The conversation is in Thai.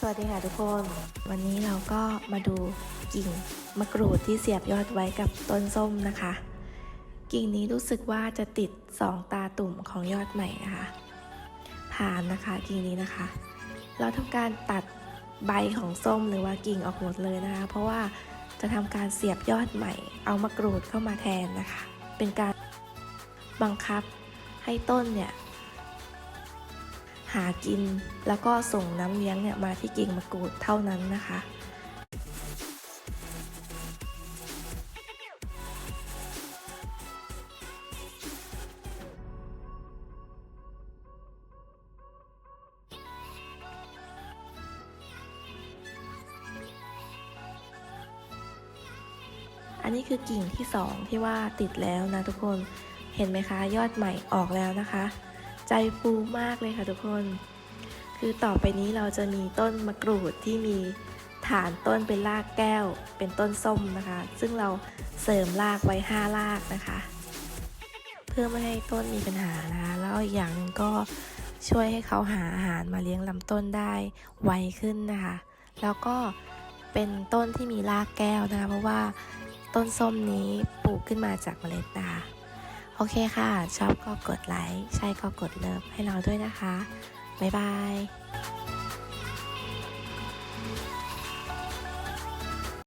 สวัสดีค่ะทุกคน วันนี้เราก็มาดูกิ่งมะกรูดที่เสียบยอดไว้กับต้นส้มนะคะ กิ่งนี้รู้สึกว่าจะติดสองตาตุ่มของยอดใหม่นะคะผ่านนะคะกิ่งนี้นะคะ เราทำการตัดใบของส้มหรือว่ากิ่งออกหมดเลยนะคะ เพราะว่าจะทำการเสียบยอดใหม่ เอามะกรูดเข้ามาแทนนะคะ เป็นการบังคับให้ต้นเนี่ย หากิน แล้วก็ส่งน้ำเลี้ยงเนี่ยมาที่กิ่งมะกรูดเท่านั้นนะคะอันนี้คือกิ่งที่สองที่ว่าติดแล้วนะทุกคน เห็นไหมคะ ยอดใหม่ออกแล้วนะคะ ใจฟูมากเลยค่ะทุกคน คือต่อไปนี้เราจะมีต้นมะกรูดที่มีฐานต้นเป็นรากแก้ว เป็นต้นส้มนะคะ ซึ่งเราเสริมรากไว้ 5 รากนะคะ เพื่อไม่ให้ต้นมีปัญหานะคะแล้วอีกอย่างนึงก็ช่วยให้เขาหาอาหารมาเลี้ยงลำต้นได้ไวขึ้นนะคะ แล้วก็เป็นต้นที่มีรากแก้วนะคะ เพราะว่าต้นส้มนี้ปลูกขึ้นมาจากเมล็ดนะคะ โอเคค่ะ ชอบก็กดไลค์ ใช่ก็กดเลิฟให้เราด้วยนะคะ บ๊ายบาย